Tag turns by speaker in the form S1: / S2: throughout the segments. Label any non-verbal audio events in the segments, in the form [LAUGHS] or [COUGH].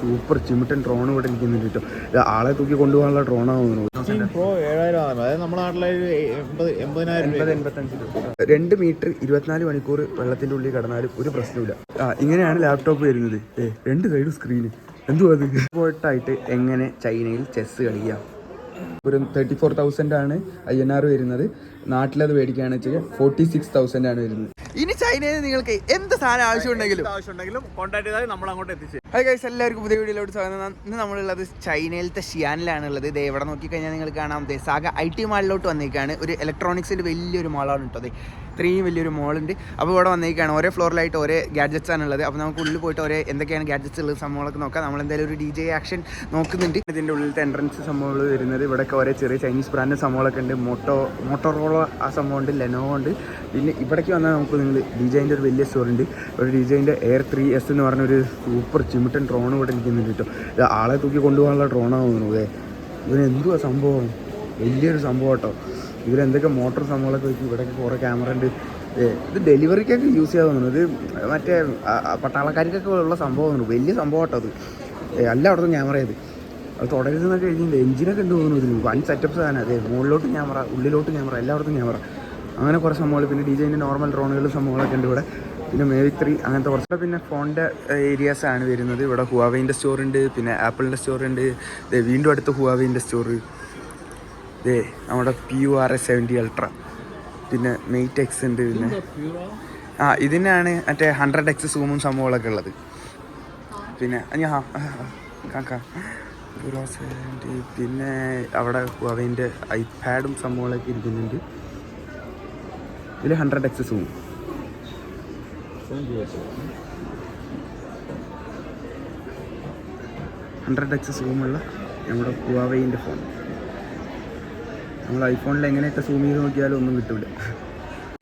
S1: Super ചിമിട്ടൻ drone ഇവിടെ ഇരിക്കുന്നുണ്ട് കേട്ടോ. ആളെ തൂക്കി കൊണ്ടുപോകാനുള്ള
S2: ഡ്രോൺ ആവുന്നു
S1: രണ്ട് മീറ്റർ ഇരുപത്തിനാല് മണിക്കൂർ വെള്ളത്തിന്റെ ഉള്ളിൽ കടന്നാലും ഒരു പ്രശ്നമില്ല ഇങ്ങനെയാണ് ലാപ്ടോപ്പ് വരുന്നത്. രണ്ട് സൈഡും സ്ക്രീന് എന്തുവാ അത്? പോയിട്ടായിട്ട് എങ്ങനെ ചൈനയിൽ ചെസ് കളിക്കാം? ഒരു തേർട്ടി ഫോർ തൗസൻഡ് ആണ് ഐ എൻ ആർ വരുന്നത്. നാട്ടിലത് മേടിക്കുകയാണ് വെച്ചാൽ ഫോർട്ടി സിക്സ് തൗസൻഡ് ആണ് വരുന്നത്. ഇനി ചൈനയിൽ നിങ്ങൾക്ക് എന്ത് സാധനം ആവശ്യമുണ്ടെങ്കിലും
S2: ആവശ്യമുണ്ടെങ്കിലും കോൺടാക്ട് ചെയ്താൽ നമ്മൾ അങ്ങോട്ട് എത്തിച്ചു
S1: ഹായ് ഗൈസ് എല്ലാവർക്കും പുതിയ വീഡിയോയിലോട്ട് സ്വാഗതം. ഇന്ന് നമ്മളുള്ളത് ചൈനയിലത്തെ ഷിയാനിലാണ് ഉള്ളത് ഇത് എവിടെ നോക്കിക്കഴിഞ്ഞാൽ നിങ്ങൾ കാണാം. ദേ സാഗ ഐ ടി മാളിലോട്ട് വന്നേക്കാണ്. ഒരു ഇലക്ട്രോണിക്സിന്റെ വലിയൊരു മാളാണ് കേട്ടോ അതെ ഇത്രയും വലിയൊരു മോളുണ്ട് അപ്പോൾ ഇവിടെ വന്നേക്കാണ്. ഓരോ ഫ്ലോറിലായിട്ട് ഓരോ ഗാഡ്ജറ്റ്സ് ആണ് ഉള്ളത് അപ്പോൾ നമുക്ക് ഉള്ളിൽ പോയിട്ട് ഓരോ എന്തൊക്കെയാണ് ഗാഡ്ജറ്റ്സ് ഉള്ളത് സംഭവങ്ങളൊക്കെ നോക്കാം. നമ്മൾ എന്തായാലും ഒരു ഡി ജെ ആക്ഷൻ നോക്കുന്നുണ്ട്. ഇതിന്റെ ഉള്ളിലത്തെ എൻട്രൻസ് സംഭവങ്ങൾ വരുന്നത് ഇവിടെയൊക്കെ ഓരോ ചെറിയ ചൈനീസ് ബ്രാൻഡ് സംഭവങ്ങളൊക്കെ ഉണ്ട്. മോട്ടോ മോട്ടോറോള ആ സംഭവം ഉണ്ട് ഉണ്ട്. പിന്നെ ഇവിടേക്ക് വന്നാൽ നമുക്ക് നിങ്ങൾ ഡിജൈന്റെ ഒരു വലിയ സ്റ്റോർ ഉണ്ട്. ഒരു ഡിജൈന്റെ എയർ ത്രീ എസ് എന്ന് പറഞ്ഞ ഒരു സൂപ്പർ ചിമിട്ടൻ ഡ്രോൺ ഇവിടെ ഇരിക്കുന്നുണ്ട് കേട്ടോ. ഇത് ആളെ തൂക്കി കൊണ്ടുപോകാനുള്ള ഡ്രോണാണ് അതെ ഇതിന് എന്തുവാ സംഭവം? വലിയൊരു സംഭവം കേട്ടോ. ഇതിലെന്തൊക്കെ മോട്ടോർ സംഭവങ്ങളൊക്കെ വെച്ച് ഇവിടെയൊക്കെ കുറേ ക്യാമറ ഉണ്ട്. ഇത് ഡെലിവറിക്കൊക്കെ യൂസ് ചെയ്യാൻ ഇത് മറ്റേ പട്ടാളക്കാർക്കൊക്കെ ഉള്ള സംഭവം വലിയ സംഭവം കേട്ടോ അത്. അല്ല എല്ലായിടത്തും ക്യാമറ ചെയ്ത് അത് തുടരുന്നൊക്കെ കഴിഞ്ഞില്ല എഞ്ചിനൊക്കെ ഉണ്ട് തോന്നുന്നു ഇതിൽ വൺ സെറ്റപ്പ് സാധനം. അതെ മുകളിലോട്ട് ക്യാമറ ഉള്ളിലോട്ട് ക്യാമറ എല്ലായിടത്തും ക്യാമറ അങ്ങനെ കുറേ സംഭവങ്ങൾ. പിന്നെ ഡി ജെന്റെ നോർമൽ ഡ്രോണുകളും സംഭവങ്ങളൊക്കെ ഉണ്ട് ഇവിടെ. പിന്നെ മേവിത്രി അങ്ങനത്തെ കുറച്ച്. പിന്നെ ഫോണിന്റെ ഏരിയാസ് ആണ് വരുന്നത്. ഇവിടെ ഹുവാവൈന്റെ സ്റ്റോർ ഉണ്ട്. പിന്നെ ആപ്പിളിന്റെ സ്റ്റോർ ഉണ്ട്. ദേ വീണ്ടും അടുത്ത് ഹുവാവൈന്റെ സ്റ്റോർ ദേ നമ്മുടെ P U R S seventy ultra പിന്നെ മെയ്റ്റ് എക്സ് ഉണ്ട് പിന്നെ. ആ ഇതിനാണ് മറ്റേ ഹൺഡ്രഡ് എക്സ് സൂമും സംഭവങ്ങളൊക്കെ ഉള്ളത്. പിന്നെ ഞാൻ കാക്ക പിന്നെ അവിടെ അവന്റെ ഐപാഡും സംഭവങ്ങളൊക്കെ ഇരിക്കുന്നുണ്ട്. ഇതിൽ hundred X zoom hundred X സൂമുള്ള നമ്മുടെ ഹുവാവൈന്റെ ഫോൺ നമ്മൾ ഐഫോണിൽ എങ്ങനെയൊക്കെ സൂം ചെയ്ത് നോക്കിയാലും ഒന്നും കിട്ടില്ല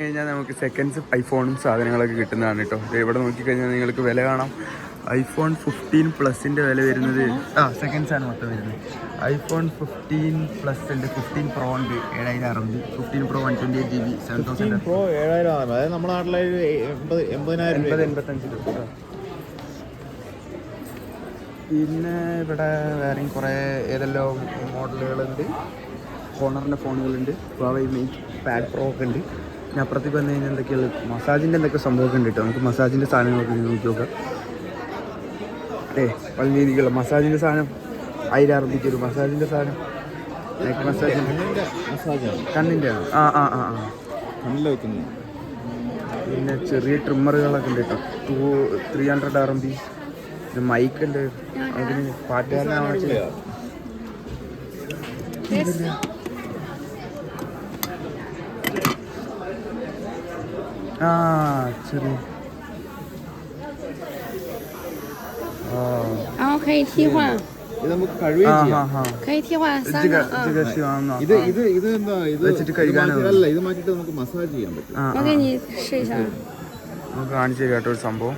S1: കഴിഞ്ഞാൽ നമുക്ക് സെക്കൻഡ്സ് ഐഫോണും സാധനങ്ങളൊക്കെ കിട്ടുന്നതാണ് കേട്ടോ. ഇവിടെ നോക്കിക്കഴിഞ്ഞാൽ നിങ്ങൾക്ക് വില കാണാം. ഐഫോൺ ഫിഫ്റ്റീൻ പ്ലസിന്റെ വില വരുന്നത് ആ സെക്കൻഡ്സ് ആണ് മൊത്തം വരുന്നത്. ഐഫോൺ ഫിഫ്റ്റീൻ പ്ലസ് ഉണ്ട് ഫിഫ്റ്റീൻ പ്രോ ഉണ്ട് ഏഴായിരം അറുപത്. Fifteen pro one twenty eight G B seven thousand
S2: pro ഏഴായിരം ആണ്. അതായത് നമ്മുടെ നാട്ടിലെ എൺപത് എൺപതിനായിരം
S1: എൺപത് എൺപത്തഞ്ച് രൂപ. പിന്നെ ഇവിടെ വേറെയും കുറേ ഏതെല്ലാം മോഡലുകളുണ്ട്. ഹോണറിന്റെ ഫോണുകളുണ്ട്. ഹുവാവൈ മെയ്റ്റ് പാഡ് പ്രോ ഒക്കെ ഉണ്ട്. ഞാൻ അപ്പുറത്തേക്ക് വന്നു കഴിഞ്ഞാൽ എന്തൊക്കെയുള്ളത്? മസാജിന്റെ എന്തൊക്കെ സംഭവമൊക്കെ ഉണ്ട് കേട്ടോ. നമുക്ക് മസാജിന്റെ സാധനങ്ങളൊക്കെ നോക്കി നോക്കാം. ഏ പല രീതിക്കുള്ള മസാജിന്റെ സാധനം. ആയിരം അറുപതിക്ക് ഒരു മസാജിന്റെ സാധനം നെക്ക് മസാജ്
S2: കണ്ണിന്റെ
S1: ആ ആ ആ ആ. പിന്നെ ചെറിയ ട്രിമ്മറുകളൊക്കെ ഉണ്ട് കേട്ടോ. Two three hundred R M B പിന്നെ മൈക്ക് ഉണ്ട്. അതിന് പാട്ടുകാരനാണ് ആ ചെറിയ
S3: 后可以替换，
S2: ഇത് നമുക്ക് കഴിയുകയും
S1: ആ
S2: ചെയ്യാം
S1: ഹാ ഹാ
S3: 可以替换
S1: ഇത്
S3: 三个
S1: ക-
S3: 啊
S1: ഇത്。കക്ഷി വാങ്ങുന്ന
S2: ഇത് ഇത് ഇത് എന്താ ഇത്
S1: വെച്ചിട്ട്
S2: ഇത്
S1: കഴുകാനാ
S2: മാറ്റി- അല്ല ഇത് മാറ്റിയിട്ട് നമുക്ക് മസാജ് ചെയ്യാൻ പറ്റും
S1: ആ
S3: 我
S1: ആ.
S3: 给你试一下，
S1: നമുക്ക് കാണിച്ചു തരാം കേട്ടോ ഒരു സംഭവം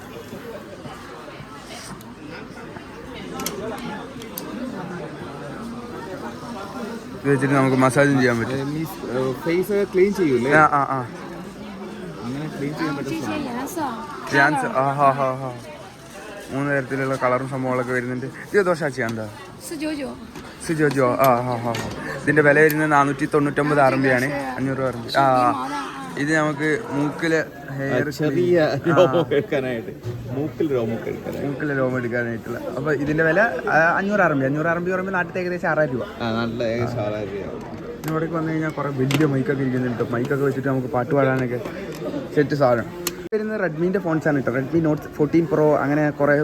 S1: ഇത് വെച്ചിട്ട് നമുക്ക് മസാജും ചെയ്യാൻ പറ്റും
S2: ഫേസ് ഒക്കെ ക്ലീൻ ചെയ്യൂലേ
S1: ആ ആ ആ
S2: അങ്ങനെ ക്ലീൻ ചെയ്യാൻ
S3: 这
S2: പറ്റും
S3: 些颜色，
S1: ഡാൻസ് ആ ഹാ ഹാ ഹാ മൂന്ന് തരത്തിലുള്ള കളറും സംഭവങ്ങളൊക്കെ വരുന്നുണ്ട്. ജോ ദോശാച്ചി എന്താ? സുജോജോ ആ ഹാ ഹാ ഹാ. ഇതിന്റെ വില വരുന്നത് നാനൂറ്റി തൊണ്ണൂറ്റൊമ്പത് ആറ് രൂപയാണ് അഞ്ഞൂറ് ആറ് രൂപ ആ. ഇത് നമുക്ക് മൂക്കിൽ ഹെയർ
S2: ചെറിയ മൂക്കിൽ രോമം
S1: എടുക്കാനായിട്ടുള്ള. അപ്പൊ ഇതിന്റെ വില അഞ്ഞൂറ് ആറ് രൂപ അഞ്ഞൂറ് ആറ് രൂപ. പറയുമ്പോൾ നാട്ടിൽ ഏകദേശം ആറായിരം രൂപ
S2: ഏകദേശം
S1: ഇവിടേക്ക് വന്നു കഴിഞ്ഞാൽ കുറെ വലിയ മൈക്കൊക്കെ ഇരിക്കുന്നുണ്ട് മൈക്കൊക്കെ വെച്ചിട്ട് നമുക്ക് പാട്ട് പാടാനൊക്കെ സെറ്റ് സാധനം. വരുന്നത് റെഡ്മീന്റെ ആണ് കേട്ടോ റെഡ്മി നോട്ട് ഫോർട്ടീൻ പ്രോ അങ്ങനെ കുറേ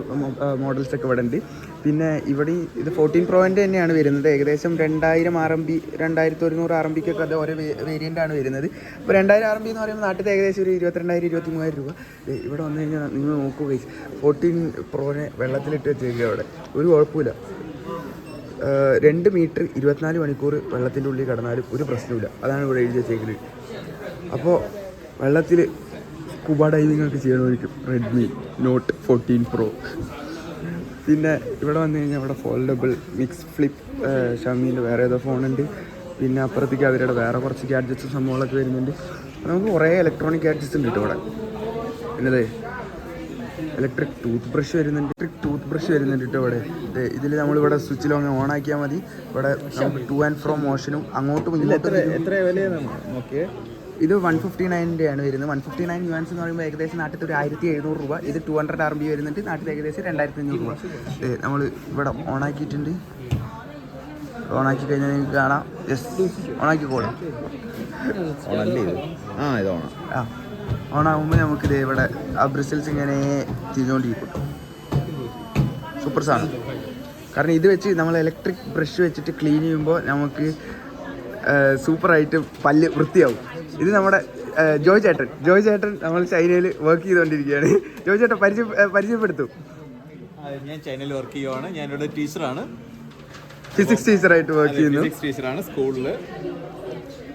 S1: മോഡൽസ് ഒക്കെ ഇവിടെ ഉണ്ട്. പിന്നെ ഇവിടെ ഇത് ഫോർട്ടീൻ പ്രോന്റെ തന്നെയാണ് വരുന്നത്. ഏകദേശം രണ്ടായിരം ആർ എം ബി രണ്ടായിരത്തി ഒരുന്നൂറ് ആർ എം ബിക്കൊക്കെ അത് ഓരോ വേരിയന്റ് ആണ് വരുന്നത്. അപ്പോൾ രണ്ടായിരം ആർ എം ബി എന്ന് പറയുമ്പോൾ നാട്ടിൽ ഏകദേശം ഒരു ഇരുപത്തിരണ്ടായിരം ഇരുപത്തി മൂവായിരം രൂപ ഇവിടെ വന്നു കഴിഞ്ഞാൽ നിങ്ങൾ നോക്കൂ നോക്കുക ഫോർട്ടീൻ പ്രോനെ വെള്ളത്തിലിട്ട് വെച്ചേക്കുക അവിടെ ഒരു കുഴപ്പമില്ല രണ്ട് മീറ്റർ ഇരുപത്തിനാല് മണിക്കൂർ വെള്ളത്തിന്റെ ഉള്ളിൽ കിടന്നാലും ഒരു പ്രശ്നമില്ല അതാണ് ഇവിടെ എഴുതി വെച്ചേക്കുന്നത് അപ്പോൾ വെള്ളത്തിൽ സ്കൂബ ഡൈവിംഗ് ഒക്കെ ചെയ്യണമായിരിക്കും. റെഡ്മി നോട്ട് ഫോർട്ടീൻ പ്രോ പിന്നെ ഇവിടെ വന്നു കഴിഞ്ഞാൽ ഇവിടെ ഫോൾഡബിൾ മിക്സ് ഫ്ലിപ്പ് ഷമീന്റെ വേറെ ഏതോ ഫോണുണ്ട് പിന്നെ അപ്പുറത്തേക്ക് അവരുടെ വേറെ കുറച്ച് ഗാഡ്ജറ്റ്സ് സംഭവങ്ങളൊക്കെ വരുന്നുണ്ട്. നമുക്ക് കുറേ ഇലക്ട്രോണിക് ഗാഡ്ജറ്റ്സ് ഉണ്ട് കേട്ടോ ഇവിടെ. പിന്നതേ ഇലക്ട്രിക് ടൂത്ത് ബ്രഷ് വരുന്നുണ്ട്. ഇലക്ട്രിക് ടൂത്ത് ബ്രഷ് വരുന്നുണ്ട് കേട്ടോ ഇവിടെ. ഇതിൽ നമ്മളിവിടെ സ്വിച്ചിൽ അങ്ങ് ഓൺ ആക്കിയാൽ മതി. ഇവിടെ നമുക്ക് ടു ആൻഡ് ഫ്രോ മോഷനും അങ്ങോട്ടും ഇങ്ങോട്ടും
S2: എത്ര വിലയാണ് നോക്കിയേ?
S1: ഇത് വൺ ഫിഫ്റ്റി നയന്റെ ആണ് വരുന്നത്. വൺ ഫിഫ്റ്റി നയൻ യുവാൻസ് എന്ന് പറയുമ്പോൾ ഏകദേശം നാട്ടിൽ ഒരു ആയിരത്തി എഴുന്നൂറ് രൂപ. ഇത് ടു ഹൺഡ്രഡ് ആർ ബി വരുന്നുണ്ട്. നാട്ടിൽ ഏകദേശം രണ്ടായിരത്തി അഞ്ഞൂറ് രൂപ നമ്മൾ ഇവിടെ ഓണാക്കിയിട്ടുണ്ട്. ഓണാക്കി കഴിഞ്ഞാൽ നിങ്ങൾക്ക് കാണാം. യെസ് ഓണാക്കിക്കോളാം.
S2: ഓണല്ലേ ഇത്? ആ ഇത് ഓണം.
S1: ആ ഓണാകുമ്പോൾ നമുക്കിത് ഇവിടെ ആ ബ്രിസിൽസ് ഇങ്ങനെ തിരിഞ്ഞുകൊണ്ടിരിക്കും. സൂപ്പർ സാധനം. കാരണം ഇത് വെച്ച് നമ്മൾ ഇലക്ട്രിക് ബ്രഷ് വെച്ചിട്ട് ക്ലീൻ ചെയ്യുമ്പോൾ നമുക്ക് സൂപ്പറായിട്ട് പല്ല് വൃത്തിയാവും. ഇത് നമ്മുടെ ജോയ് ചേട്ടൻ. ജോയ് ചേട്ടൻ നമ്മൾ ചൈനയിൽ വർക്ക് ചെയ്തുകൊണ്ടിരിക്കുകയാണ്. ജോയ് ചേട്ടൻ പരിചയ പരിചയപ്പെടുത്തു.
S2: ഞാൻ ചൈനയിൽ വർക്ക് ചെയ്യുവാണ്. ഞാൻ ഞാനിവിടെ ടീച്ചറാണ്
S1: ഫിസിക്സ് ടീച്ചറായിട്ട് വർക്ക് ചെയ്യുന്നു.
S2: ഫിസിക്സ് ടീച്ചറാണ് സ്കൂളിൽ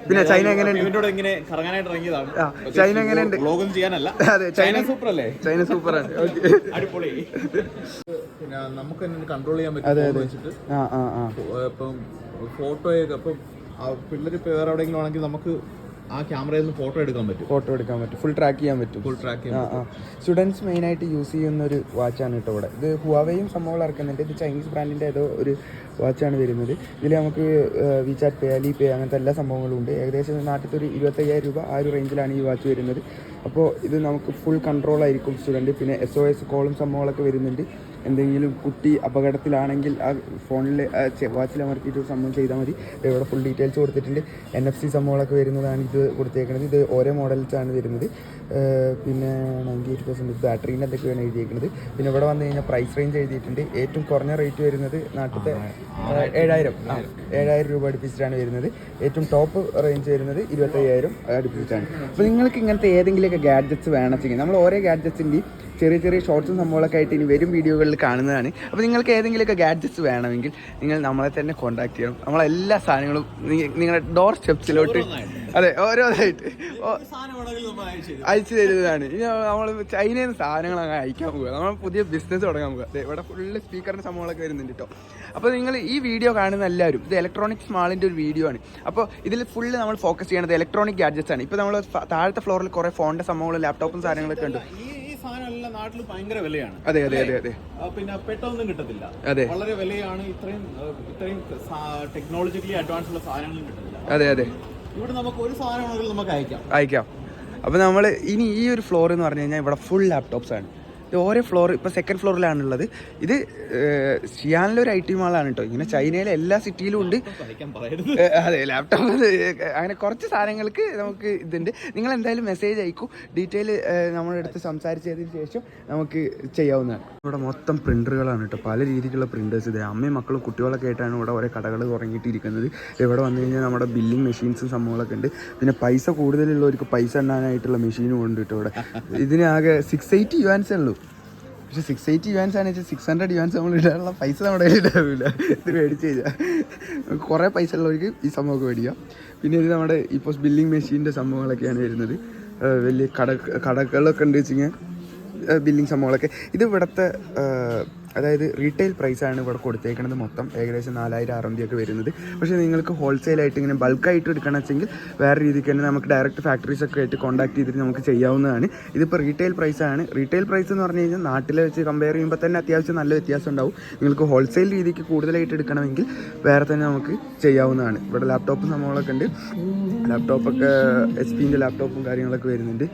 S1: പിന്നെ ചൈന
S2: എങ്ങനെ ഉണ്ട് കറങ്ങാനായിട്ട് ഇറങ്ങിയതാണ്. [LAUGHS]
S1: ചൈന ചൈന എങ്ങനെയുണ്ട്?
S2: വ്ളോഗൊന്നും ചെയ്യാനല്ല.
S1: അതെ
S2: ചൈന സൂപ്പർ അല്ലേ
S1: ചൈന സൂപ്പറാണ്. [LAUGHS] ഓക്കേ
S2: അടിപൊളി. പിന്നെ നമുക്ക് തന്നെ കൺട്രോൾ ചെയ്യാൻ
S1: പറ്റുമോ
S2: പറ്റും വെച്ചിട്ട്.
S1: ആ ആ ആ.
S2: ഇപ്പം ഫോട്ടോയൊക്കെ ഇപ്പം പിള്ളേർ ഇപ്പോൾ വേറെ എവിടെയെങ്കിലും ആണെങ്കിൽ നമുക്ക് ആ ക്യാമറയിൽ നിന്ന് ഫോട്ടോ എടുക്കാൻ പറ്റും.
S1: ഫോട്ടോ എടുക്കാൻ പറ്റും. ഫുൾ ട്രാക്ക് ചെയ്യാൻ പറ്റും.
S2: ഫുൾ ട്രാക്ക്
S1: ആ ആ. സ്റ്റുഡൻസ് മെയിനായിട്ട് യൂസ് ചെയ്യുന്ന ഒരു വാച്ചാണ് കേട്ടോ ഇവിടെ. ഇത് ഹുവാവേയും സംഭവങ്ങൾ ഇറക്കുന്നുണ്ട്. ഇത് ചൈനീസ് ബ്രാൻഡിന്റെ ഏതോ ഒരു വാച്ചാണ് വരുന്നത്. ഇതിൽ നമുക്ക് വിചാറ്റ് പേ അലി പേ അങ്ങനത്തെ എല്ലാ സംഭവങ്ങളും ഉണ്ട്. ഏകദേശം നാട്ടിലത്തെ ഒരു ഇരുപത്തയ്യായിരം രൂപ ആ ഒരു റേഞ്ചിലാണ് ഈ വാച്ച് വരുന്നത്. അപ്പോൾ ഇത് നമുക്ക് ഫുൾ കൺട്രോൾ ആയിരിക്കും സ്റ്റുഡന്റ് പിന്നെ എസ് ഒ എസ് കോളും സംഭവങ്ങളൊക്കെ വരുന്നുണ്ട്. എന്തെങ്കിലും കുട്ടി അപകടത്തിലാണെങ്കിൽ ആ ഫോണിൽ വാച്ചിൽ അമർത്തിയിട്ട് സംഭവം ചെയ്താൽ മതി. ഇവിടെ ഫുൾ ഡീറ്റെയിൽസ് കൊടുത്തിട്ടുണ്ട്. എൻ എഫ് സി സംഭവങ്ങളൊക്കെ വരുന്നതാണ് ഇത് കൊടുത്തേക്കുന്നത് ഇത് ഓരോ മോഡൽസാണ് വരുന്നത്. പിന്നെ നയന്റി എയ്റ്റ് പെർസെന്റ് ബാറ്ററീന്റെ എന്തൊക്കെയാണ് എഴുതിയേക്കുന്നത് പിന്നെ ഇവിടെ വന്നു കഴിഞ്ഞാൽ പ്രൈസ് റേഞ്ച് എഴുതിയിട്ടുണ്ട്. ഏറ്റവും കുറഞ്ഞ റേറ്റ് വരുന്നത് നാട്ടിലത്തെ ഏഴായിരം. ഏഴായിരം രൂപ അടുപ്പിച്ചിട്ടാണ് വരുന്നത്. ഏറ്റവും ടോപ്പ് റേഞ്ച് വരുന്നത് ഇരുപത്തയ്യായിരം അടുപ്പിച്ചിട്ടാണ്. അപ്പോൾ നിങ്ങൾക്ക് ഇങ്ങനത്തെ ഏതെങ്കിലുമൊക്കെ ഗാഡ്ജറ്റ്സ് വേണമെങ്കിൽ നമ്മൾ ഓരോ ഗാഡ്ജറ്റ്സിന്റെയും ചെറിയ ചെറിയ ഷോർട്സും സംഭവങ്ങളൊക്കെ ആയിട്ട് ഇനി വരും വീഡിയോകളിൽ കാണുന്നതാണ്. അപ്പോൾ നിങ്ങൾക്ക് ഏതെങ്കിലുമൊക്കെ ഗാഡ്ജറ്റ്സ് വേണമെങ്കിൽ നിങ്ങൾ നമ്മളെ തന്നെ കോൺടാക്ട് ചെയ്യണം. നമ്മളെല്ലാ സാധനങ്ങളും നിങ്ങളുടെ ഡോർ സ്റ്റെപ്സിലോട്ട് അതെ ഓരോന്നായിട്ട്. അയച്ചു തരുന്നതാണ്. ഇനി നമ്മൾ ചൈനയിൽ നിന്ന് സാധനങ്ങൾ അങ്ങ് അയക്കാൻ പോകുക നമ്മൾ പുതിയ ബിസിനസ് തുടങ്ങാൻ പോകുക അതെ ഇവിടെ ഫുള്ള് സ്പീക്കറിന്റെ സംഭവങ്ങളൊക്കെ വരുന്നുണ്ട് കേട്ടോ അപ്പോൾ നിങ്ങൾ ഈ വീഡിയോ കാണുന്ന എല്ലാവരും ഇത് ഇലക്ട്രോണിക്സ് മാളിന്റെ ഒരു വീഡിയോ ആണ്. അപ്പോൾ ഇതിൽ ഫുള്ള് നമ്മൾ ഫോക്കസ് ചെയ്യണത് ഇലക്ട്രോണിക് ഗാഡ്ജറ്റ്സ് ആണ്. ഇപ്പോൾ നമ്മൾ താഴത്തെ ഫ്ലോറിൽ കുറേ ഫോണിന്റെ സംഭവങ്ങളും ലാപ്ടോപ്പും സാധനങ്ങളൊക്കെ ഉണ്ട്
S2: സാധനമെല്ലാം നാട്ടിൽ ഭയങ്കര വിലയാണ്.
S1: അതെ അതെ അതെ അതെ.
S2: പിന്നെ പെട്ടൊന്നും കിട്ടത്തില്ല.
S1: അതെ.
S2: വളരെ വിലയാണ് ഇത്രയും ഇത്രയും ടെക്നോളജിക്കലി അഡ്വാൻസ് ഉള്ള സാധനങ്ങളും കിട്ടില്ല
S1: അതെ അതെ.
S2: ഇവിടെ നമുക്ക് ഒരു സാധനം നമുക്ക് അയക്കാം.
S1: അയക്കാം. അപ്പോൾ നമ്മൾ ഇനി ഈ ഒരു ഫ്ലോർ എന്ന് പറഞ്ഞു കഴിഞ്ഞാൽ ഇവിടെ ഫുൾ ലാപ്ടോപ്സ് ആണ്. ഇത് ഓരോ ഫ്ലോർ ഇപ്പോൾ സെക്കൻഡ് ഫ്ലോറിലാണുള്ളത് ഇത് ഷിയാനിലെ ഒരു ഐ ടി മാളാണ് കേട്ടോ ഇങ്ങനെ ചൈനയിലെ എല്ലാ സിറ്റിയിലും ഉണ്ട്. അതെ ലാപ്ടോപ്പ് അങ്ങനെ കുറച്ച് സാധനങ്ങൾക്ക് നമുക്ക് ഇതുണ്ട്. നിങ്ങൾ എന്തായാലും മെസ്സേജ് അയക്കൂ. ഡീറ്റെയിൽ നമ്മുടെ അടുത്ത് സംസാരിച്ചതിന് ശേഷം നമുക്ക് ചെയ്യാവുന്നതാണ്. ഇവിടെ മൊത്തം പ്രിന്ററുകളാണ് കേട്ടോ പല രീതിയിലുള്ള പ്രിന്റേഴ്സ് ഇത് അമ്മയും മക്കളും കുട്ടികളൊക്കെ ആയിട്ടാണ് ഇവിടെ ഓരോ കടകൾ തുടങ്ങിയിട്ടിരിക്കുന്നത്. ഇവിടെ വന്നു കഴിഞ്ഞാൽ നമ്മുടെ ബില്ലിംഗ് മെഷീൻസും സംഭവങ്ങളൊക്കെ ഉണ്ട്. പിന്നെ പൈസ കൂടുതലുള്ളവർക്ക് പൈസ എണ്ണാനായിട്ടുള്ള മെഷീനും ഉണ്ട് കേട്ടോ ഇവിടെ. ഇതിനാകെ സിക്സ് എയ്റ്റി യുവാൻസേ ഉള്ളൂ. പക്ഷെ സിക്സ് എയ്റ്റി യുവാൻസ് ആണ് വെച്ചാൽ സിക്സ് ഹൺഡ്രഡ് യുവാൻസ് നമ്മൾ ഇടാനുള്ള പൈസ നമ്മുടെ കയ്യിൽ ഉണ്ടാവില്ല. ഇത് മേടിച്ച് കഴിഞ്ഞാൽ കുറേ പൈസ ഉള്ളവർക്ക് ഈ സംഭവമൊക്കെ മേടിക്കാം. പിന്നെ ഇത് നമ്മുടെ ഇപ്പോൾ ബില്ലിംഗ് മെഷീന്റെ സംഭവങ്ങളൊക്കെയാണ് വരുന്നത്. വലിയ കട കടകളൊക്കെ ഉണ്ട് വെച്ചിങ്ങനെ. ബില്ലിംഗ് സംഭവങ്ങളൊക്കെ. ഇത് ഇവിടുത്തെ അതായത് റീറ്റെയിൽ പ്രൈസാണ് ഇവിടെ കൊടുത്തേക്കുന്നത് മൊത്തം. ഏകദേശം നാലായിരം ഒക്കെ വരുന്നത്. പക്ഷേ നിങ്ങൾക്ക് ഹോൾസെയിലായിട്ട് ഇങ്ങനെ ബൾക്കായിട്ട് എടുക്കണം വെച്ചെങ്കിൽ വേറെ രീതിക്ക് തന്നെ നമുക്ക് ഡയറക്റ്റ് ഫാക്ടറീസ് ഒക്കെ ആയിട്ട് കോൺടാക്ട് ചെയ്തിട്ട് നമുക്ക് ചെയ്യാവുന്നതാണ്. ഇതിപ്പോൾ റീറ്റെയിൽ പ്രൈസാണ് റീറ്റെയിൽ പ്രൈസ് എന്ന് പറഞ്ഞു കഴിഞ്ഞാൽ നാട്ടിലെ വെച്ച് കമ്പയർ ചെയ്യുമ്പോൾ തന്നെ അത്യാവശ്യം നല്ല വ്യത്യാസം ഉണ്ടാവും. നിങ്ങൾക്ക് ഹോൾസെയിൽ രീതിക്ക് കൂടുതലായിട്ട് എടുക്കണമെങ്കിൽ വേറെ തന്നെ നമുക്ക് ചെയ്യാവുന്നതാണ്. ഇവിടെ ലാപ്ടോപ്പ് സംഭവങ്ങളൊക്കെ ഉണ്ട്. ലാപ്ടോപ്പൊക്കെ എച്ച് പിന്റെ ലാപ്ടോപ്പും കാര്യങ്ങളൊക്കെ വരുന്നുണ്ട്.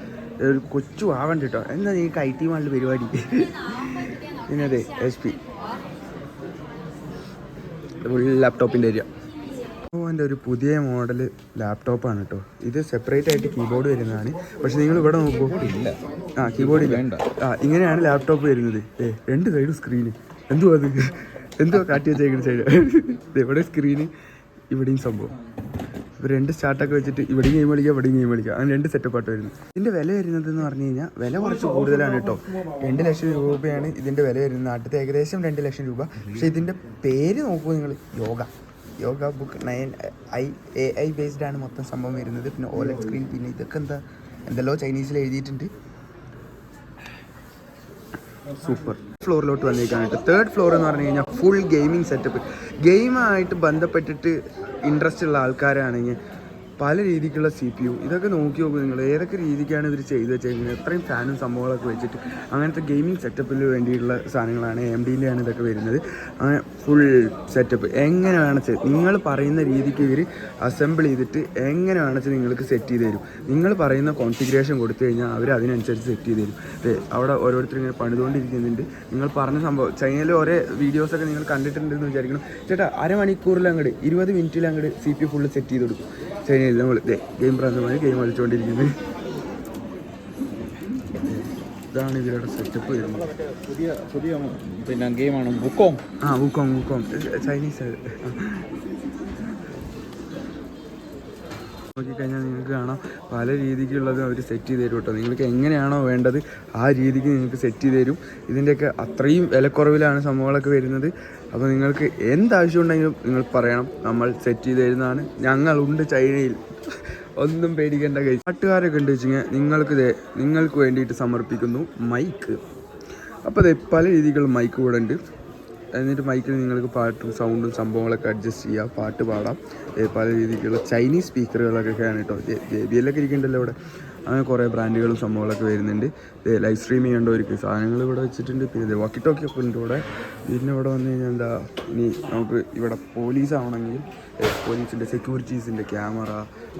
S1: ഒരു കൊച്ചു ആവണ്ട കേട്ടോ. എന്നാ നീ ഐ ടി മാളിൽ പരിപാടി പിന്നെ എസ് പി ഫുൾ ലാപ്ടോപ്പിന്റെ ഏരിയ എന്റെ ഒരു പുതിയ മോഡൽ ലാപ്ടോപ്പാണ് കേട്ടോ ഇത് സെപ്പറേറ്റ് ആയിട്ട് കീബോർഡ് വരുന്നതാണ്. പക്ഷെ നിങ്ങൾ ഇവിടെ നോക്കൂ.
S2: ഇല്ല
S1: ആ കീബോർഡ് വേണ്ട. ആ ഇങ്ങനെയാണ് ലാപ്ടോപ്പ് വരുന്നത്. ഏ രണ്ട് സൈഡും സ്ക്രീന് എന്തുവാ അത്? എന്തുവാ കാട്ടി വെച്ചേക്കുന്ന സൈഡ് ഇവിടെ സ്ക്രീന് ഇവിടെയും സംഭവം. രണ്ട് സ്റ്റാർട്ടൊക്കെ വെച്ചിട്ട് ഇവിടെ ഗെയിം കളിക്കുക ഇവിടെയും ഗെയിം കളിക്കുക അങ്ങനെ രണ്ട് സെറ്റപ്പ് ആയിട്ട് വരുന്നത് ഇതിന്റെ വില വരുന്നത് എന്ന് പറഞ്ഞു കഴിഞ്ഞാൽ വില കുറച്ച് കൂടുതലാണ് കേട്ടോ. രണ്ട് ലക്ഷം രൂപയാണ് ഇതിന്റെ വില വരുന്നത്. നാട്ടിലത്തെ ഏകദേശം രണ്ട് ലക്ഷം രൂപ. പക്ഷേ ഇതിന്റെ പേര് നോക്കൂ നിങ്ങൾ yoga. Yoga book nine I A I based ആണ് മൊത്തം സംഭവം വരുന്നത്. പിന്നെ ഓലറ്റ് സ്ക്രീൻ പിന്നെ ഇതൊക്കെ എന്താ? എന്തെല്ലോ ചൈനീസിൽ എഴുതിയിട്ടുണ്ട്. സൂപ്പർ. ഫ്ലോറിലോട്ട് വന്നിരിക്കാനായിട്ട് തേർഡ് ഫ്ലോർ എന്ന് പറഞ്ഞു കഴിഞ്ഞാൽ ഫുൾ ഗെയിമിംഗ് സെറ്റപ്പ് ഗെയിമായിട്ട് ബന്ധപ്പെട്ടിട്ട് ഇൻട്രസ്റ്റ് ഉള്ള ആൾക്കാരാണെങ്കിൽ പല രീതിക്കുള്ള സി പി യു ഇതൊക്കെ നോക്കി നോക്കും നിങ്ങൾ ഏതൊക്കെ രീതിക്കാണ് ഇവർ ചെയ്ത് വെച്ചേക്കുന്നത്? എത്രയും ഫാനും സംഭവങ്ങളൊക്കെ വെച്ചിട്ട് അങ്ങനത്തെ ഗെയിമിംഗ് സെറ്റപ്പിൽ വേണ്ടിയിട്ടുള്ള സാധനങ്ങളാണ് എം ഡിയിലാണ് ഇതൊക്കെ വരുന്നത്. അങ്ങനെ ഫുൾ സെറ്റപ്പ് എങ്ങനെ വേണമെന്ന് നിങ്ങൾ പറയുന്ന രീതിക്ക് ഇവർ അസംബിൾ ചെയ്തിട്ട് എങ്ങനെ വേണമെന്ന് നിങ്ങൾക്ക് സെറ്റ് ചെയ്ത് തരും. നിങ്ങൾ പറയുന്ന കോൺഫിഗറേഷൻ കൊടുത്തു കഴിഞ്ഞാൽ അവർ അതിനനുസരിച്ച് സെറ്റ് ചെയ്ത് തരും. അവിടെ ഓരോരുത്തർ ഇങ്ങനെ പണിതുകൊണ്ടിരിക്കുന്നുണ്ട്. നിങ്ങൾ പറഞ്ഞ സംഭവം ചൈനയിൽ ഓരോ വീഡിയോസൊക്കെ നിങ്ങൾ കണ്ടിട്ടുണ്ടെന്ന് വിചാരിക്കണം. ചേട്ടാ അരമണിക്കൂറിൽ അങ്ങോട്ട് ഇരുപത് മിനിറ്റിൽ അങ്ങോട്ട് സി പി ഫുള്ള് സെറ്റ് ചെയ്ത് കൊടുക്കും. ചൈനയിൽ നമ്മൾ ദേ ഗെയിം പ്രാന്തമായി ഗെയിം കളിച്ചുകൊണ്ടിരിക്കുന്നത് ഇതാണ് ഇവരുടെ സെറ്റപ്പ് വരുന്നത്.
S2: പുതിയ പുതിയ പിന്നെ ഗെയിമാണ് ബുക്കോം
S1: ആ വുക്കോങ് വുക്കോങ്. ചൈനീസ് നോക്കിക്കഴിഞ്ഞാൽ നിങ്ങൾക്ക് കാണാം. പല രീതിക്കുള്ളത് അവർ സെറ്റ് ചെയ്ത് തരും കേട്ടോ. നിങ്ങൾക്ക് എങ്ങനെയാണോ വേണ്ടത് ആ രീതിക്ക് നിങ്ങൾക്ക് സെറ്റ് ചെയ്ത് തരും. ഇതിന്റെയൊക്കെ അത്രയും വിലക്കുറവിലാണ് സംഭവങ്ങളൊക്കെ വരുന്നത്. അപ്പോൾ നിങ്ങൾക്ക് എന്താവശ്യം ഉണ്ടെങ്കിലും നിങ്ങൾ പറയണം. നമ്മൾ സെറ്റ് ചെയ്ത് തരുന്നതാണ് ഞങ്ങളുണ്ട് ചൈനയിൽ. ഒന്നും പേടിക്കേണ്ട കഴിച്ചു നാട്ടുകാരൊക്കെ ഉണ്ട് വെച്ചാൽ നിങ്ങൾക്ക് നിങ്ങൾക്ക് വേണ്ടിയിട്ട് സമർപ്പിക്കുന്നു മൈക്ക് അപ്പോൾ അതെ പല രീതിക്കുള്ള മൈക്ക് കൂടെ ഉണ്ട്. എന്നിട്ട് മൈക്കിൽ നിങ്ങൾക്ക് പാട്ടും സൗണ്ടും സംഭവങ്ങളൊക്കെ അഡ്ജസ്റ്റ് ചെയ്യാം. പാട്ട് പാടാം. പല രീതിക്കുള്ള ചൈനീസ് സ്പീക്കറുകളൊക്കെയാണ് കേട്ടോ. ജെ ബി എല്ലൊക്കെ ഇരിക്കുന്നുണ്ടല്ലോ ഇവിടെ. അങ്ങനെ കുറേ ബ്രാൻഡുകളും സംഭവങ്ങളൊക്കെ വരുന്നുണ്ട്. ലൈവ് സ്ട്രീം ചെയ്യേണ്ടവർക്ക് സാധനങ്ങൾ ഇവിടെ വെച്ചിട്ടുണ്ട്. പിന്നെ വാക്കി ടോക്കി ഒക്കെ ഉണ്ട് ഇവിടെ. പിന്നെ ഇവിടെ വന്നു കഴിഞ്ഞാൽ എന്താ ഇനി നമുക്ക് ഇവിടെ പോലീസ് ആവണമെങ്കിൽ പോലീസിന്റെ സെക്യൂരിറ്റീസിന്റെ ക്യാമറ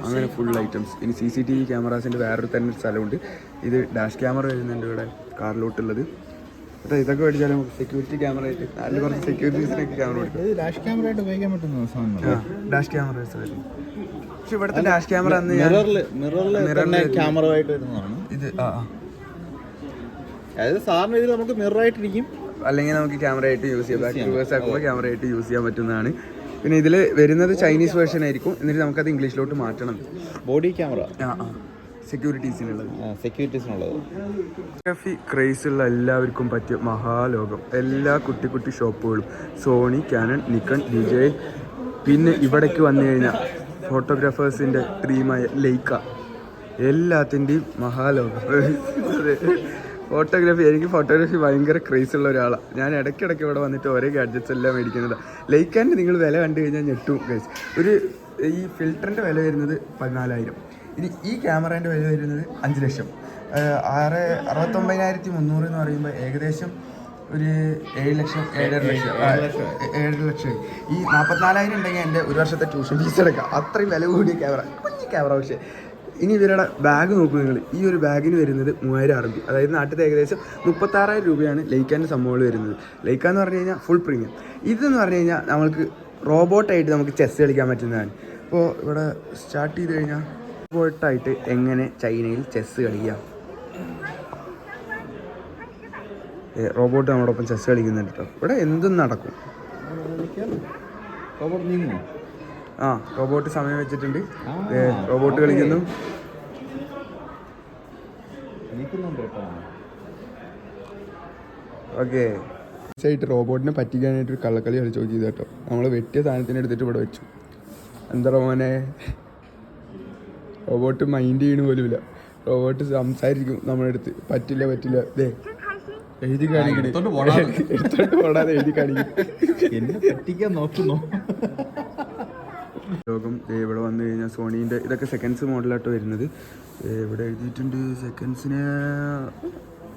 S1: അങ്ങനെ ഫുൾ ഐറ്റംസ് ഇനി സി സി ടി വി ക്യാമറാസിന്റെ വേറൊരു തന്നെ സ്ഥലമുണ്ട്. ഇത് ഡാഷ് ക്യാമറ വരുന്നുണ്ട് ഇവിടെ കാറിലോട്ടുള്ളത്. അപ്പോൾ ഇതൊക്കെ മേടിച്ചാൽ നമുക്ക് സെക്യൂരിറ്റി ക്യാമറ ആയിട്ട് നല്ല കുറച്ച് സെക്യൂരിറ്റീസിനൊക്കെ ക്യാമറ
S2: ഡാഷ് ക്യാമറ ആയിട്ട് ഉപയോഗിക്കാൻ പറ്റുന്ന
S1: ഡാഷ് ക്യാമറ പക്ഷെ ഇവിടുത്തെ ഡാഷ് ക്യാമറ
S2: മിററിൽ മിററിൽ തന്നെ ക്യാമറ ആയിട്ട് വരുന്നതാണ്.
S1: ഇത് ആ.
S2: അതായത് സാറിന് നമുക്ക് മിറർ ആയിട്ടിരിക്കും
S1: അല്ലെങ്കിൽ നമുക്ക് ക്യാമറ ആയിട്ട് യൂസ് ചെയ്യാം. ബാക്ക് റിവേഴ്സ് ആക്കുമ്പോൾ ക്യാമറ ആയിട്ട് യൂസ് ചെയ്യാൻ പറ്റുന്നതാണ്. പിന്നെ ഇതിൽ വരുന്നത് ചൈനീസ് വേർഷൻ ആയിരിക്കും. എന്നിട്ട് നമുക്കത് ഇംഗ്ലീഷിലോട്ട് മാറ്റണം.
S2: ബോഡി ക്യാമറ
S1: ആ ആ. സെക്യൂരിറ്റീസിനുള്ളത്
S2: സെക്യൂരിറ്റീസിനുള്ളത്
S1: ക്രേസ് ഉള്ള എല്ലാവർക്കും പറ്റിയ മഹാലോകം. എല്ലാ കുട്ടി കുട്ടി ഷോപ്പുകളും സോണി കാനൺ നിക്കൺ വിജയ് പിന്നെ ഇവിടേക്ക് വന്നു കഴിഞ്ഞാൽ ഫോട്ടോഗ്രാഫേഴ്സിന്റെ ഡ്രീമായ ലൈക്ക. എല്ലാത്തിന്റെയും മഹാലോകം. ഫോട്ടോഗ്രാഫി എനിക്ക് ഫോട്ടോഗ്രാഫി ഭയങ്കര ഉള്ള ഒരാളാണ് ഞാൻ ഇടയ്ക്കിടയ്ക്ക് ഇവിടെ വന്നിട്ട് ഓരോ ഗാഡ്ജറ്റ്സ് എല്ലാം മേടിക്കുന്നതാണ് ലൈക്കാന്റെ നിങ്ങൾ വില കണ്ടു കഴിഞ്ഞാൽ ഞെട്ടും ഗൈസ് ഒരു ഈ ഫിൽറ്ററിന്റെ വില വരുന്നത് പതിനാലായിരം. ഇനി ഈ ക്യാമറേന്റെ വില വരുന്നത് അഞ്ച് ലക്ഷം. ആറ് അറുപത്തൊമ്പതിനായിരത്തി മുന്നൂറ് എന്ന് പറയുമ്പോൾ ഏകദേശം ഒരു ഏഴ് ലക്ഷം ഏഴര ലക്ഷം. ഏഴര ലക്ഷം. ഈ നാൽപ്പത്തിനാലായിരം ഉണ്ടെങ്കിൽ എന്റെ ഒരു വർഷത്തെ ട്യൂഷൻ ഫീസ് എടുക്കാം. അത്രയും വില കൂടിയ ക്യാമറ കുഞ്ഞു ക്യാമറ പക്ഷേ. ഇനി ഇവരുടെ ബാഗ് നോക്കൂ നിങ്ങൾ. ഈ ഒരു ബാഗിന് വരുന്നത് മൂവായിരം ആർ ബി അതായത് നാട്ടിൽ ഏകദേശം മുപ്പത്താറായിരം രൂപയാണ് ലൈക്കാന്റെ സംഭവങ്ങൾ വരുന്നത്. ലൈക്ക എന്ന് പറഞ്ഞു കഴിഞ്ഞാൽ ഫുൾ പ്രീമിയം ഇതെന്ന് പറഞ്ഞു കഴിഞ്ഞാൽ നമ്മൾക്ക് റോബോട്ടായിട്ട് നമുക്ക് ചെസ് കളിക്കാൻ പറ്റുന്നതാണ്. ഇപ്പോൾ ഇവിടെ സ്റ്റാർട്ട് ചെയ്ത് കഴിഞ്ഞാൽ റോബോട്ടായിട്ട് എങ്ങനെ ചൈനയിൽ ചെസ് കളിക്കാം? റോബോട്ട് നമ്മളോടൊപ്പം ചെസ് കളിക്കുന്നുണ്ട് കേട്ടോ ഇവിടെ എന്തും നടക്കും. ആ റോബോട്ട് സമയം വെച്ചിട്ടുണ്ട്. റോബോട്ട് കളിക്കുന്നു. ഓക്കെ. ആയിട്ട് റോബോട്ടിനെ പറ്റിക്കാനായിട്ട് ഒരു കള്ളക്കളി കളിച്ചു നോക്കി കേട്ടോ. നമ്മൾ വെട്ടിയ സാധനത്തിന് എടുത്തിട്ട് ഇവിടെ വെച്ചു. എന്താ മോനെ? റോബോട്ട് മൈൻഡ് ചെയ്യണ പോലുമില്ല. റോബോട്ട് സംസാരിക്കും നമ്മളെടുത്ത് അടുത്ത്. പറ്റില്ല പറ്റില്ല. ദേ എഴുതി
S2: എടുത്തോണ്ട് എന്നെ പറ്റിക്കാൻ
S1: ലോകം ഇവിടെ വന്നു കഴിഞ്ഞാൽ സോണീന്റെ ഇതൊക്കെ സെക്കൻഡ്സ് മോഡലായിട്ട് വരുന്നത്. ഇവിടെ എഴുതിയിട്ടുണ്ട് സെക്കൻഡ്സിന്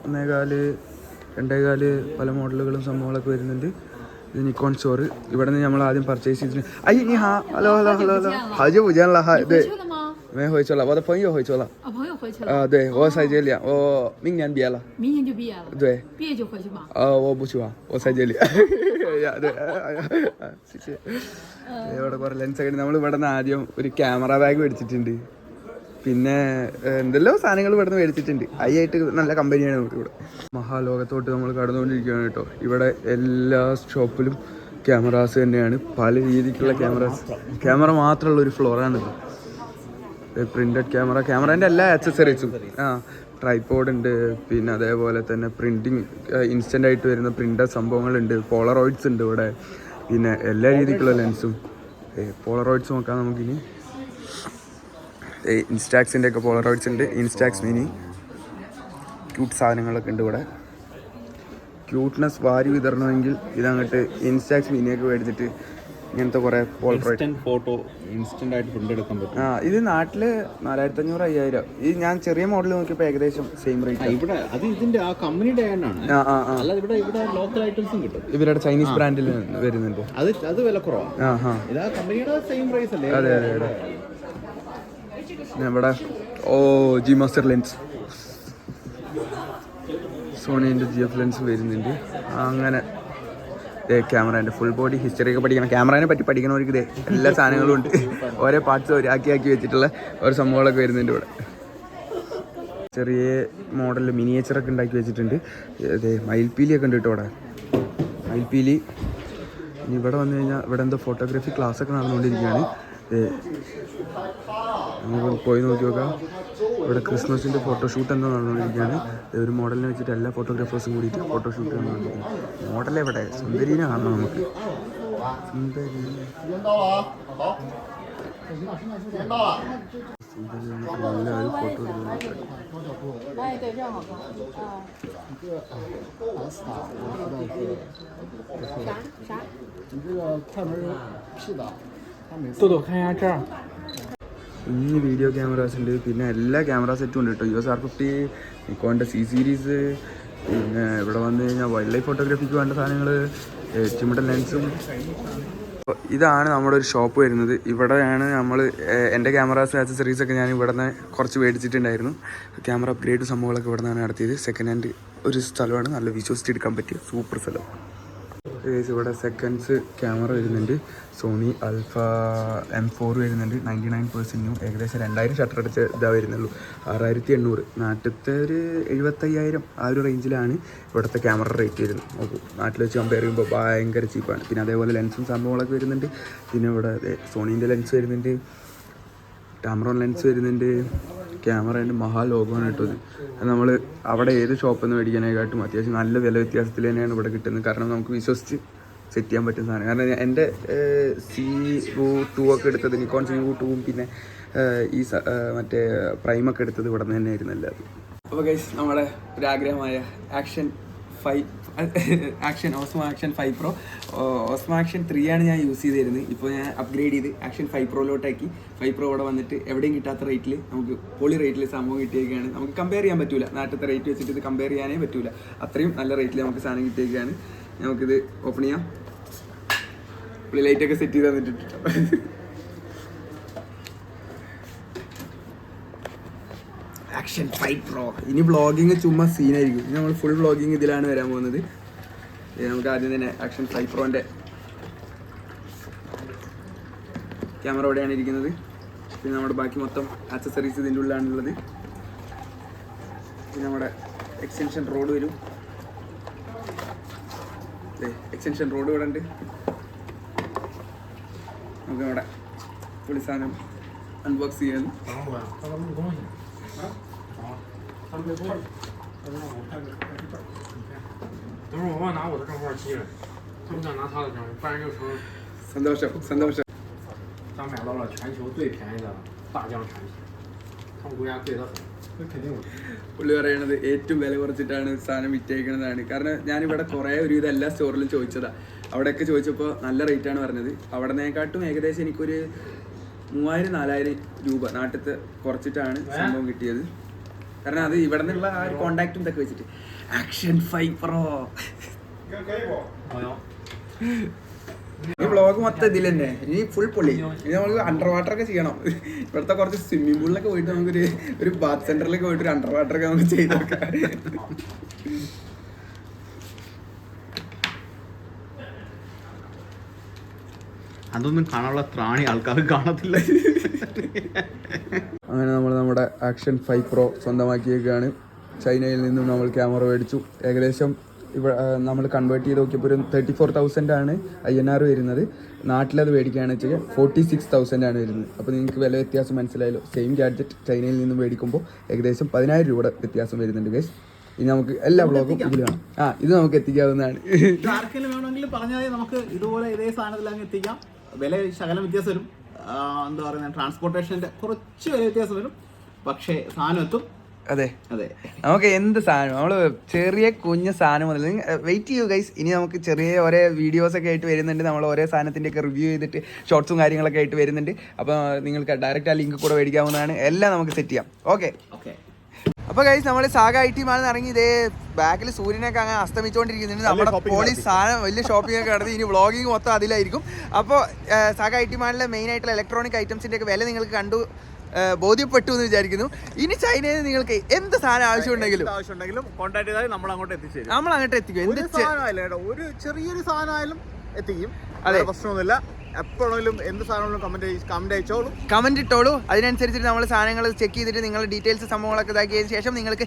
S1: ഒന്നേകാൽ രണ്ടേകാൽ പല മോഡലുകളും സംഭവങ്ങളൊക്കെ വരുന്നുണ്ട്. ഇത് നിക്കോൺ സ്റ്റോർ ഇവിടെ നിന്ന് നമ്മൾ ആദ്യം പർച്ചേസ് ചെയ്തിട്ടുണ്ട് അയ്യ ഹലോ ഹലോ ഹലോ ഹലോ. ഹജു ഹാ
S3: ഇത്
S1: 没回去了我的朋友回去了
S3: 啊，朋友回去了，
S1: 啊对我在这里我明年毕业了
S3: 明年就毕业了，
S1: 对
S3: 毕业就回去吧。
S1: 啊我不去啊我在这里呀对哎呀谢谢ഇവിടെ [LAUGHS] കുറേ ലെൻസ് ഒക്കെ നമ്മൾ ഇവിടെ നിന്ന് ആദ്യം ഒരു ക്യാമറ ബാഗ് മേടിച്ചിട്ടുണ്ട് പിന്നെ ഏഹ്, എന്തെല്ലോ സാധനങ്ങൾ ഇവിടെ നിന്ന് മേടിച്ചിട്ടുണ്ട് ആയിട്ട് നല്ല കമ്പനിയാണ് നമുക്ക് ഇവിടെ മഹാലോകത്തോട്ട് നമ്മൾ കടന്നുകൊണ്ടിരിക്കുകയാണ് കേട്ടോ ഇവിടെ എല്ലാ ഷോപ്പിലും ക്യാമറാസ് തന്നെയാണ് പല രീതിക്കുള്ള ക്യാമറാസ് ക്യാമറ മാത്രമുള്ള ഒരു ഫ്ലോറാണിത് പ്രിന്റഡ് ക്യാമറ ക്യാമറേന്റെ എല്ലാ ആക്സസറീസും ആ ട്രൈപോഡ് ഉണ്ട് പിന്നെ അതേപോലെ തന്നെ പ്രിന്റിങ് ഇൻസ്റ്റന്റ് ആയിട്ട് വരുന്ന പ്രിന്റർ സംഭവങ്ങളുണ്ട് പോളറോയിഡ്സ് ഉണ്ട് ഇവിടെ. പിന്നെ എല്ലാ രീതിക്കുള്ള ലെൻസും പോളറോയിഡ്സ് നോക്കാം നമുക്കിനി. ഇൻസ്റ്റാക്സിന്റെ ഒക്കെ പോളറോയിഡ്സ് ഉണ്ട് ഇൻസ്റ്റാക്സ് മിനി ക്യൂട്ട് സാധനങ്ങളൊക്കെ ഉണ്ട് ഇവിടെ. ക്യൂട്ട്നെസ് വാരി വിതരണമെങ്കിൽ ഇതങ്ങോട്ട് ഇൻസ്റ്റാക്സ് മിനിയൊക്കെ മേടിച്ചിട്ട് ഇങ്ങനത്തെ കുറേ
S2: ഫോട്ടോ ഇൻസ്റ്റന്റ് ആയിട്ട് പ്രിന്റ് എടുക്കാൻ പറ്റും.
S1: ആ ഇത് നാട്ടിൽ നാലായിരത്തി അഞ്ഞൂറ് അയ്യായിരം. ഈ ഞാൻ ചെറിയ മോഡൽ നോക്കിയപ്പോൾ ഏകദേശം സെയിം റേറ്റ്
S2: ഇവിടെ അത് ഇതിന്റെ ആ കമ്പനിയുടെ ആണ്. ഇവിടെ ഇവിടെ ലോക്കൽ ഐറ്റംസും കിട്ടും.
S1: ഇവരുടെ ചൈനീസ് ബ്രാൻഡിൽ വരുന്നുണ്ട്.
S2: അത് അത് വില കുറവാണ്.
S1: ആ ആ.
S2: ഇതാ കമ്പനിയുടെ സെയിം പ്രൈസ് അല്ലേ?
S1: അതെ അതെ അതെ. ഇവിടെ ഓ ജി മാസ്റ്റർ ലെൻസ് സോണിന്റെ ജി എഫ് ലെൻസ് വരുന്നുണ്ട്. അങ്ങനെ. ക്യാമറേന്റെ ഫുൾ ബോഡി ഹിസ്റ്ററി ഒക്കെ പഠിക്കണം. ക്യാമറേനെ പറ്റി പഠിക്കണവർക്ക് ഇതേ എല്ലാ സാധനങ്ങളും ഉണ്ട്. ഓരോ പാർട്സ് ഒരു ആക്കി വെച്ചിട്ടുള്ള ഓരോ സംഭവങ്ങളൊക്കെ വരുന്നുണ്ട് ഇവിടെ. ചെറിയ മോഡലിൽ മിനിയേച്ചറൊക്കെ ഉണ്ടാക്കി വെച്ചിട്ടുണ്ട്. അതെ മയിൽപ്പീലിയൊക്കെ ഉണ്ട് കേട്ടോ ഇവിടെ. മയിൽപ്പീലി. ഇനി ഇവിടെ വന്നു കഴിഞ്ഞാൽ ഇവിടെ എന്തോ ഫോട്ടോഗ്രാഫി ക്ലാസ്സൊക്കെ നടന്നുകൊണ്ടിരിക്കുകയാണ്. നമുക്ക് പോയി നോക്കി നോക്കാം. ഇവിടെ ക്രിസ്മസിൻ്റെ ഫോട്ടോഷൂട്ട് എന്തോ നടന്നുകൊണ്ടിരിക്കുകയാണ് ദേ ഒരു മോഡലിനെ വെച്ചിട്ട് എല്ലാ ഫോട്ടോഗ്രാഫേഴ്സും കൂടിയിട്ട് ഫോട്ടോഷൂട്ട് നടന്നുകൊണ്ടിരിക്കുന്നത് മോഡൽ എവിടെ സുന്ദരീനെ കാണണം നമുക്ക് സുന്ദരി സുന്ദരി വന്നിട്ട് എല്ലാവരും ഫോട്ടോ എടുക്കുന്നു
S3: 哎，对，这样好看啊。啥啥？
S4: 豆豆看一下这儿。
S1: കുഞ്ഞ് വീഡിയോ ക്യാമറാസ് ഉണ്ട്. പിന്നെ എല്ലാ ക്യാമറ സെറ്റും ഉണ്ട് കേട്ടോ യു എസ് ആർ ഫിഫ്റ്റി നിക്കോണിന്റെ സി സീരീസ് പിന്നെ ഇവിടെ വന്നു കഴിഞ്ഞാൽ വൈൽഡ് ലൈഫ് ഫോട്ടോഗ്രാഫിക്ക് വേണ്ട സാധനങ്ങൾ ചുമട്ടൻ ലെൻസും ഇതാണ് നമ്മുടെ ഒരു ഷോപ്പ് വരുന്നത്. ഇവിടെയാണ് നമ്മൾ എന്റെ ക്യാമറാസ് ആക്സസറീസ് ഒക്കെ ഞാൻ ഇവിടെ നിന്ന് കുറച്ച് മേടിച്ചിട്ടുണ്ടായിരുന്നു. ക്യാമറ അപ്ഗ്രേഡ് സംഭവങ്ങളൊക്കെ ഇവിടെ നിന്നാണ് നടത്തിയത്. സെക്കൻഡ് ഹാൻഡ് ഒരു സ്ഥലമാണ്. നല്ല വിശ്വസിച്ച് എടുക്കാൻ പറ്റിയ സൂപ്പർ സ്ഥലം. ഇവിടെ സെക്കൻഡ്സ് ക്യാമറ വരുന്നുണ്ട്. സോണി അൽഫ എം ഫോർ വരുന്നുണ്ട്. നയന്റി നയൻ പെർസെന്റ് ഏകദേശം രണ്ടായിരം ഷട്ടർ അടിച്ച് ഇതാ വരുന്നുള്ളൂ. ആറായിരത്തി എണ്ണൂറ് നാട്ടിലത്തെ ഒരു എഴുപത്തയ്യായിരം ആ ഒരു റേഞ്ചിലാണ് ഇവിടുത്തെ ക്യാമറ റേറ്റ് വരുന്നത്. നോക്കൂ നാട്ടിൽ വെച്ച് കമ്പയർ ചെയ്യുമ്പോൾ ഭയങ്കര ചീപ്പാണ് പിന്നെ അതേപോലെ ലെൻസും സംഭവങ്ങളൊക്കെ വരുന്നുണ്ട്. പിന്നെ ഇവിടെ സോണീന്റെ ലെൻസ് വരുന്നുണ്ട്. ടാമറോൺ ലെൻസ് വരുന്നുണ്ട്. ക്യാമറേന്റെ മഹാ ലോകമാണ് കേട്ടത് നമ്മൾ അവിടെ ഏത് ഷോപ്പിൽ നിന്ന് മേടിക്കാനായിട്ടും അത്യാവശ്യം നല്ല വില വ്യത്യാസത്തിൽ തന്നെയാണ് ഇവിടെ കിട്ടുന്നത്. കാരണം നമുക്ക് വിശ്വസിച്ച് സെറ്റ് ചെയ്യാൻ പറ്റുന്ന സാധനം. കാരണം എന്റെ സി വു ടു ഒക്കെ എടുത്തത് നിക്കോൺ സി വു ടൂവും പിന്നെ ഈ മറ്റേ പ്രൈമൊക്കെ എടുത്തത് ഇവിടെ നിന്ന് തന്നെയായിരുന്നല്ലോ അപ്പോൾ ഗൈസ് നമ്മുടെ ഒരാഗ്രഹമായ action five action Osmo action five pro Osmo action three ആണ് ഞാൻ യൂസ് ചെയ്തിരുന്നത്. ഇപ്പോൾ ഞാൻ അപ്ഗ്രേഡ് ചെയ്ത് ആക്ഷൻ ഫൈവ് പ്രോയിലോട്ടാക്കി ഫൈവ് പ്രോ ഇവിടെ വന്നിട്ട് എവിടെയും കിട്ടാത്ത റേറ്റിൽ നമുക്ക് പൊളി റേറ്റിൽ സംഭവം കിട്ടിയേക്കാണ്. നമുക്ക് കമ്പയർ ചെയ്യാൻ പറ്റില്ല നാട്ടിലത്തെ റേറ്റ് വെച്ചിട്ട് ഇത് കമ്പയർ ചെയ്യാനേ പറ്റില്ല അത്രയും നല്ല റേറ്റിൽ നമുക്ക് സാധനം കിട്ടിയേക്കാണ്. നമുക്കിത് ഓപ്പൺ ചെയ്യാം. പുള്ളി ലൈറ്റൊക്കെ സെറ്റ് ചെയ്ത് തന്നിട്ടുണ്ട് [LAUGHS] ആക്ഷൻ ഫൈറ്റ് പ്രോ ഇനി ബ്ലോഗിങ് ചുമ്മാ സീനായിരിക്കും ഇനി നമ്മൾ ഫുൾ ബ്ലോഗിങ് ഇതിലാണ് വരാൻ പോകുന്നത്. നമുക്ക് ആദ്യം തന്നെ ആക്ഷൻ ഫൈറ്റ് പ്രോന്റെ ക്യാമറ എവിടെയാണ് ഇരിക്കുന്നത്. പിന്നെ നമ്മുടെ ബാക്കി മൊത്തം ആക്സസറീസ് ഇതിന്റെ ഉള്ളിലാണുള്ളത്. പിന്നെ നമ്മുടെ എക്സ്റ്റൻഷൻ റോഡ് വരും. എക്സ്റ്റൻഷൻ റോഡ് ഇവിടെ ഉണ്ട്. നമുക്ക് നമ്മുടെ പുളിസാധനം അൺബോക്സ് ചെയ്യാൻ
S4: 他们录东西。啊，好，他们没过来。等会儿我忘拿我的账号记了，他不想拿他的账号，不然就成
S1: സന്തോഷം സന്തോഷം
S4: 咱买到了全球最便宜的大疆产品，他们国家贵得很，那肯定有。
S1: പുള്ളി പറയണത് ഏറ്റവും വില കുറച്ചിട്ടാണ് സാധനം വിറ്റേക്കുന്നതാണ് കാരണം ഞാനിവിടെ കുറേ ഒരുവിധം എല്ലാ സ്റ്റോറിലും ചോദിച്ചതാ അവിടെയൊക്കെ ചോദിച്ചപ്പോൾ നല്ല റേറ്റാണ് പറഞ്ഞത് അവിടെനേക്കാട്ടും ഏകദേശം എനിക്കൊരു മൂവായിരം നാലായിരം രൂപ നാട്ടിലത്തെ കുറച്ചിട്ടാണ് സംഭവം കിട്ടിയത് കാരണം അത് ഇവിടെ നിന്നുള്ള ആ ഒരു കോണ്ടാക്റ്റും ഇതൊക്കെ വെച്ചിട്ട്. ആക്ഷൻ
S4: 哟
S1: ，ഈ വ്ളോഗ് മൊത്തം ഇതിൽ തന്നെ. ഇനി ഫുൾ പൊളി. ഇനി നമുക്ക് അണ്ടർ വാട്ടർ ഒക്കെ ചെയ്യണം. ഇവിടുത്തെ കുറച്ച് സ്വിമ്മിംഗ് പൂളിലൊക്കെ പോയിട്ട് നമുക്കൊരു ഒരു ബാത്ത് സെന്ററിലൊക്കെ പോയിട്ട് ഒരു അണ്ടർ വാട്ടർ ഒക്കെ നമുക്ക് ചെയ്ത്
S2: അതൊന്നും കാണാനുള്ള ത്രാണി ആൾക്കാർ കാണത്തില്ല.
S1: അങ്ങനെ നമ്മൾ നമ്മുടെ ആക്ഷൻ ഫൈവ് പ്രോ സ്വന്തമാക്കിയേക്കാണ്. ചൈനയിൽ നിന്നും നമ്മൾ ക്യാമറ മേടിച്ചു. ഏകദേശം ഇവിടെ നമ്മൾ കൺവേർട്ട് ചെയ്ത് നോക്കിയപ്പോൾ ഒരു തേർട്ടി ഫോർ തൗസൻഡ് ആണ് ഐ എൻ ആർ വരുന്നത്. നാട്ടിലത് മേടിക്കുകയാണെന്ന് വെച്ചാൽ ഫോർട്ടി സിക്സ് തൗസൻഡ് ആണ് വരുന്നത്. അപ്പോൾ നിങ്ങൾക്ക് വില വ്യത്യാസം മനസ്സിലായല്ലോ. സെയിം ഗാഡ്ജറ്റ് ചൈനയിൽ നിന്നും മേടിക്കുമ്പോൾ ഏകദേശം പതിനായിരം രൂപയുടെ വ്യത്യാസം വരുന്നുണ്ട് ഗൈസ് ഇനി നമുക്ക് എല്ലാ ബ്ലോഗും ഇതിൽ വേണം ആ ഇത് നമുക്ക് എത്തിക്കാവുന്നതാണ്.
S2: ആർക്കെങ്കിലും വേണമെങ്കിൽ പറഞ്ഞാൽ നമുക്ക് ഇതുപോലെ ഇതേ സാധനത്തിൽ അങ്ങ് എത്തിക്കാം. വില ശകലം വ്യത്യാസം വരും. എന്താ പറയുന്നത് ട്രാൻസ്പോർട്ടേഷന്റെ കുറച്ച് വില വ്യത്യാസം വരും. പക്ഷേ സാധനം എത്തും.
S1: അതെ.
S2: അതെ.
S1: നമുക്ക് എന്ത് സാധനം നമ്മൾ ചെറിയ കുഞ്ഞ് സാധനം മുതൽ വെയിറ്റ് ചെയ്യൂ ഗൈസ് ഇനി നമുക്ക് ചെറിയ ഓരോ വീഡിയോസ് ഒക്കെ ആയിട്ട് വരുന്നുണ്ട്. നമ്മൾ ഓരോ സാധനത്തിന്റെ ഒക്കെ റിവ്യൂ ചെയ്തിട്ട് ഷോർട്സും കാര്യങ്ങളൊക്കെ ആയിട്ട് വരുന്നുണ്ട്. അപ്പോൾ നിങ്ങൾക്ക് ഡയറക്റ്റ് ആ ലിങ്ക് കൂടെ മേടിക്കാവുന്നതാണ്. എല്ലാം നമുക്ക് സെറ്റ് ചെയ്യാം. ഓക്കെ
S2: ഓക്കെ
S1: അപ്പോൾ ഗൈസ് നമ്മൾ സാഗ ഐ ടി മാളിൽ ഇറങ്ങി ഇതേ ബാക്കിൽ സൂര്യനൊക്കെ അങ്ങനെ അസ്തമിച്ചുകൊണ്ടിരിക്കുന്നുണ്ട് നമ്മുടെ
S2: പോളി
S1: പോളീസ് സാധനം വലിയ ഷോപ്പിംഗ് ഒക്കെ നടത്തി. ഇനി വ്ളോഗിങ് മൊത്തം അതിലായിരിക്കും. അപ്പോൾ സാഗ ഐ ടി മാളിലെ മെയിൻ ആയിട്ടുള്ള ഇലക്ട്രോണിക് ഐറ്റംസിന്റെ ഒക്കെ വില നിങ്ങൾക്ക് കണ്ടു ബോധ്യപ്പെട്ടു എന്ന് വിചാരിക്കുന്നു. ഇനി ചൈനയിൽ നിങ്ങൾക്ക് എന്ത് സാധനം ആവശ്യമുണ്ടെങ്കിലും
S2: ആവശ്യമുണ്ടെങ്കിലും കോൺടാക്ട് ചെയ്താൽ നമ്മൾ അങ്ങോട്ട് എത്തിച്ചേരും.
S1: നമ്മൾ അങ്ങോട്ട് എത്തിക്കും. എന്ത്
S2: ഒരു ചെറിയൊരു സാധനമായാലും എത്തിക്കും.
S1: അതെ.
S2: പ്രശ്നമൊന്നുമില്ല. എപ്പോഴെങ്കിലും എന്ത് സാധനങ്ങളും കമന്റ് കമന്റ് അയച്ചോളൂ.
S1: കമന്റ് ഇട്ടോളൂ. അതിനനുസരിച്ചിട്ട് നമ്മൾ സാധനങ്ങൾ ചെക്ക് ചെയ്തിട്ട് നിങ്ങളുടെ ഡീറ്റെയിൽസ് സംഭവങ്ങളൊക്കെ ഇതാക്കിയതിന് ശേഷം നിങ്ങൾക്ക്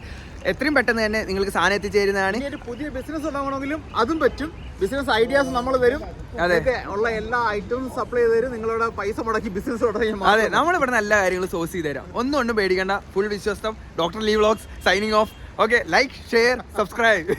S1: എത്രയും പെട്ടെന്ന് തന്നെ നിങ്ങൾക്ക് സാധനം എത്തിച്ചേരുന്നതാണ്.
S2: ഒരു പുതിയ ബിസിനസ് തുടങ്ങണമെങ്കിലും അതും പറ്റും. ബിസിനസ് ഐഡിയാസ് നമ്മൾ തരും.
S1: അതെ.
S2: ഉള്ള എല്ലാ ഐറ്റവും സപ്ലൈ ചെയ്ത് തരും. നിങ്ങളുടെ പൈസ മുടക്കി ബിസിനസ് തുടങ്ങി
S1: അതെ നമ്മൾ ഇവിടെ നല്ല കാര്യങ്ങൾ സോഴ്സ് ചെയ്ത് തരാം. ഒന്നും ഒന്നും പേടിക്കേണ്ട. ഫുൾ വിശ്വാസം doctor Lee vlogs signing off okay like share subscribe